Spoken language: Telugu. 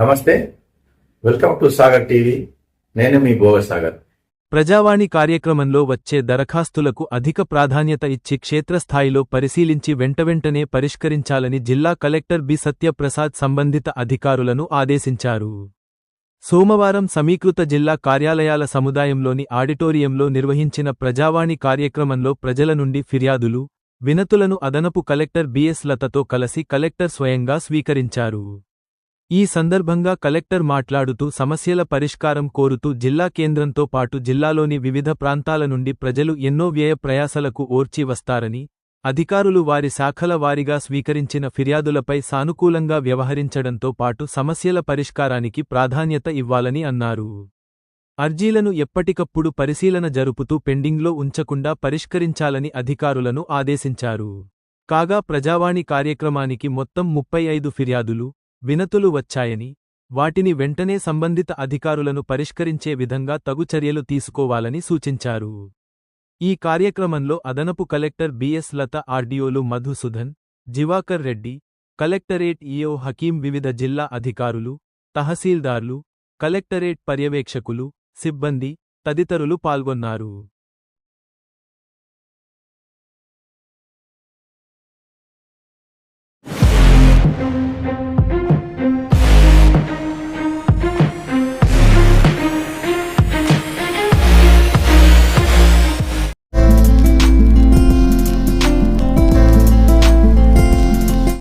నమస్తే. Welcome to Sagar TV. నేను మీ గోవ సాగర్. ప్రజావాణి కార్యక్రమంలో వచ్చే దరఖాస్తులకు అధిక ప్రాధాన్యత ఇచ్చి క్షేత్రస్థాయిలో పరిశీలించి వెంటవెంటనే పరిష్కరించాలని జిల్లా కలెక్టర్ బి సత్యప్రసాద్ సంబంధిత అధికారులను ఆదేశించారు. సోమవారం సమీకృత జిల్లా కార్యాలయాల సముదాయంలోని ఆడిటోరియంలో నిర్వహించిన ప్రజావాణి కార్యక్రమంలో ప్రజల నుండి ఫిర్యాదులు వినతులను అదనపు కలెక్టర్ బిఎస్ లతతో కలిసి కలెక్టర్ స్వయంగా స్వీకరించారు. ఈ సందర్భంగా కలెక్టర్ మాట్లాడుతూ సమస్యల పరిష్కారం కోరుతూ జిల్లా కేంద్రంతో పాటు జిల్లాలోని వివిధ ప్రాంతాల నుండి ప్రజలు ఎన్నో వ్యయ ప్రయాసలకు ఓర్చి వస్తారని అధికారులు వారి శాఖల వారీగా స్వీకరించిన ఫిర్యాదులపై సానుకూలంగా వ్యవహరించడంతో పాటు సమస్యల పరిష్కారానికి ప్రాధాన్యత ఇవ్వాలని అన్నారు. అర్జీలను ఎప్పటికప్పుడు పరిశీలన జరుపుతూ పెండింగ్లో ఉంచకుండా పరిష్కరించాలని అధికారులను ఆదేశించారు. కాగా ప్రజావాణి కార్యక్రమానికి మొత్తం ముప్పై ఐదు ఫిర్యాదులు వినతులు వచ్చాయని వాటిని వెంటనే సంబంధిత అధికారులను పరిష్కరించే విధంగా తగు చర్యలు తీసుకోవాలని సూచించారు. ఈ కార్యక్రమంలో అదనపు కలెక్టర్ బిఎస్ లత ఆర్డీఓలు మధుసుధన్ జివాకర్ రెడ్డి కలెక్టరేట్ ఈఓ హకీం వివిధ జిల్లా అధికారులు తహసీల్దార్లు కలెక్టరేట్ పర్యవేక్షకులు సిబ్బంది తదితరులు పాల్గొన్నారు.